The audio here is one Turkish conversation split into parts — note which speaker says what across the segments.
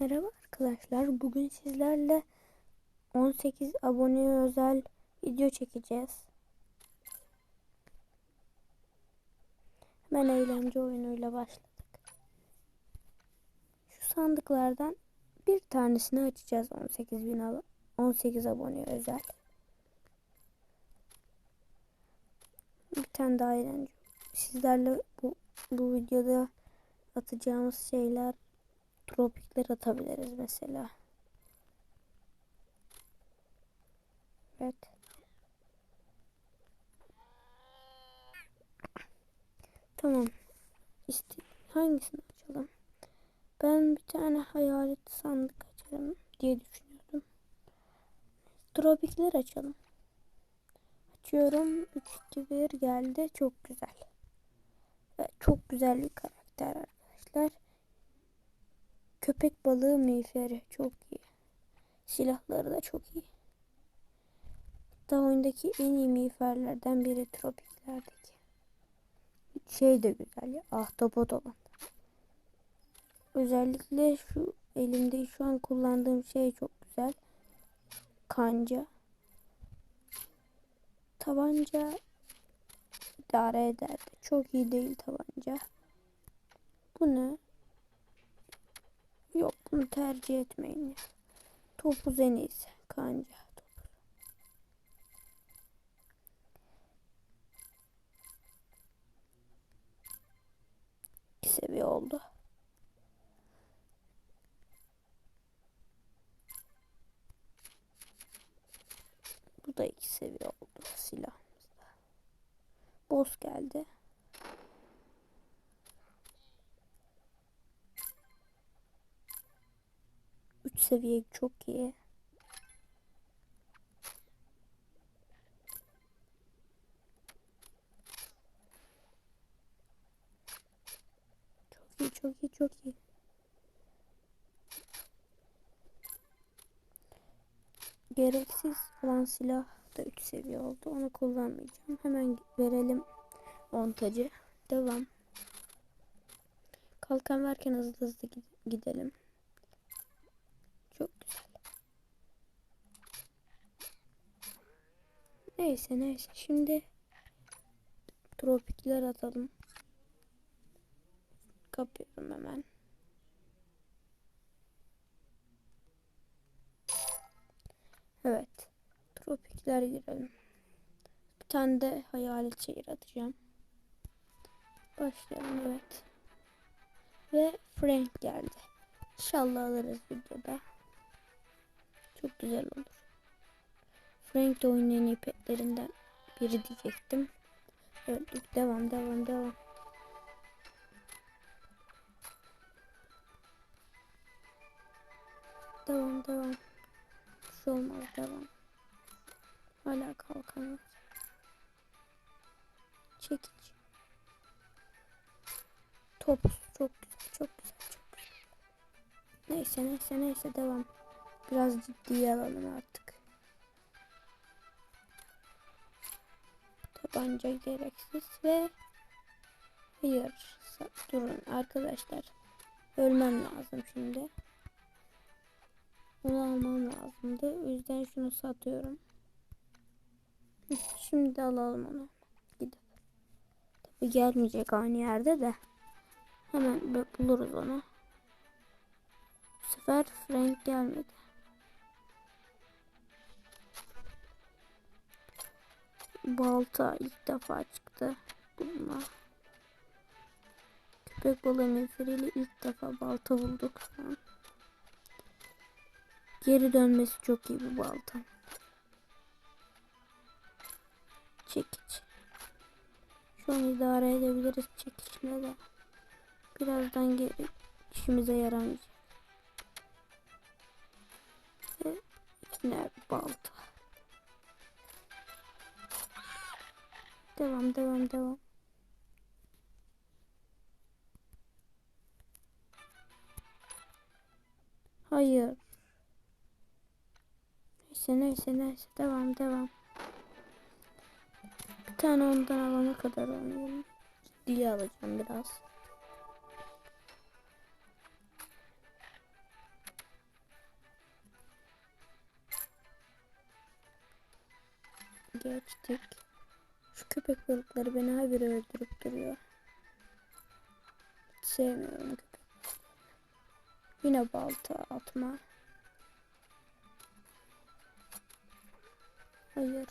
Speaker 1: Merhaba arkadaşlar. Bugün sizlerle 18 aboneye özel video çekeceğiz. Hemen eğlence oyunuyla başladık. Şu sandıklardan bir tanesini açacağız 18 bin ab- 18 aboneye özel. Bir tane daha eğlence. Sizlerle bu bu videoda atacağımız şeyler tropikler atabiliriz mesela. Evet. Tamam. İşte hangisini açalım? Ben bir tane hayalet sandık açarım diye düşünüyordum. Tropikler açalım. Açıyorum. 3 2 1 geldi. Çok güzel. Evet, çok güzel bir karakter arkadaşlar. Köpek balığı miğferi çok iyi. Silahları da çok iyi. Hatta oyundaki en iyi miğferlerden biri tropiklerdeki. Şey de güzel ya. Ahtapot olan. Özellikle şu elimde şu an kullandığım şey çok güzel. Kanca. Tabanca idare ederdi. Çok iyi değil tabanca. Bu ne? Yok bunu tercih etmeyin. Topuz en. Kanca topuz. İki seviye oldu. Bu da iki seviye oldu silahımızda. Boss geldi. Seviye çok iyi. Çok iyi, çok iyi, çok iyi. Gereksiz olan silah da 3 seviye oldu. Onu kullanmayacağım. Hemen verelim montajı. Devam. Kalkan verken hızlı hızlı gid- gidelim. Çok güzel. Neyse neyse. Şimdi tropikler atalım. Kapıyorum hemen. Evet. Tropikler girelim. Bir tane de hayalet şehir atacağım. Başlayalım evet. Ve Frank geldi. İnşallah alırız videoda. Çok güzel olur. Frank de oyunun en biri diyecektim. Öldük. Devam devam devam. Devam devam. Bir şey olmaz devam. Hala kalkan var. Çekiç. Topuz çok çok güzel çok güzel. Neyse neyse neyse devam. Biraz ciddiye alalım artık. Tabanca gereksiz ve hayır durun arkadaşlar. Ölmem lazım şimdi. Onu almam lazımdı. O yüzden şunu satıyorum. Şimdi alalım onu. Gidip. Tabi gelmeyecek aynı yerde de. Hemen bu- buluruz onu. Bu sefer Frank gelmedi. Balta ilk defa çıktı. Bununla. Köpek balığı meferiyle ilk defa balta bulduk. Geri dönmesi çok iyi bu balta. Çekiç. Şu an idare edebiliriz çekiçle de. Birazdan geri işimize yaramayacak. Ve yine balta. Devam devam devam. Hayır. Neyse neyse neyse devam devam. Bir tane ondan alana kadar oynayalım. Diye alacağım biraz. Geçtik. Şu köpek balıkları beni habire öldürüp duruyor. Hiç sevmiyorum köpek. Yine balta atma. Hayır.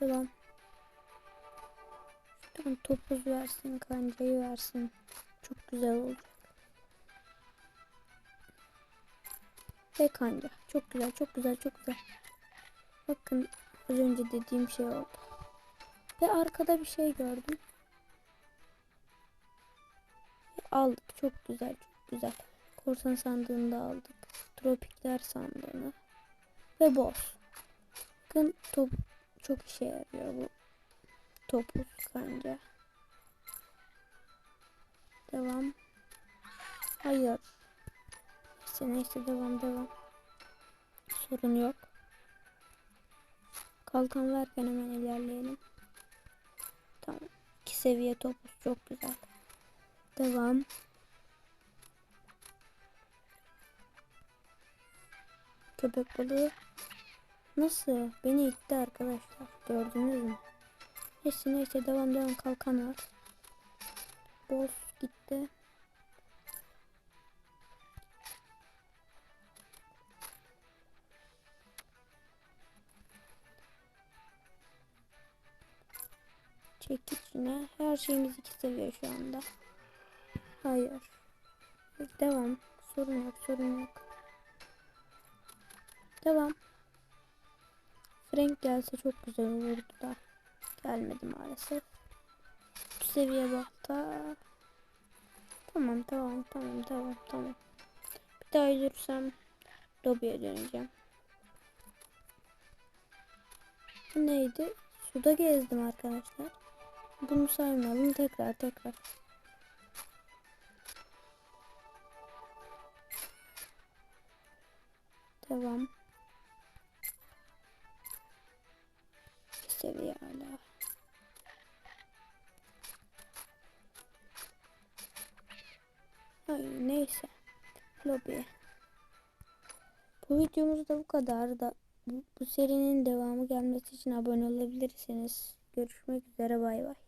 Speaker 1: Devam. Şuradan topuz versin, kancayı versin. Çok güzel olacak. Ve kanca. Çok güzel, çok güzel, çok güzel. Bakın az önce dediğim şey oldu. Ve arkada bir şey gördüm. Aldık. Çok güzel, çok güzel. Korsan sandığını da aldık. Tropikler sandığını. Ve boss. Bakın top çok işe yarıyor bu topuz kanca. Devam. Hayır. Neyse neyse devam devam. Sorun yok. Kalkan verken hemen ilerleyelim. Tamam. İki seviye topuz çok güzel. Devam. Köpek balığı. Nasıl? Beni itti arkadaşlar. Gördünüz mü? Neyse neyse devam devam kalkan var. Boss gitti. Çekicine her şeyimiz iki seviye şu anda. Hayır. Devam. Sorun yok sorun yok. Devam. Frank gelse çok güzel olurdu da. Gelmedi maalesef. Üst seviye balta. Tamam tamam tamam tamam tamam. Bir daha yürürsem lobiye döneceğim. Bu neydi? Suda gezdim arkadaşlar. Bunu saymayalım tekrar tekrar. Devam. Bir seviye hala. Ay neyse. Lobi. Bu videomuz da bu kadar da bu, bu serinin devamı gelmesi için abone olabilirsiniz. Görüşmek üzere bay bay.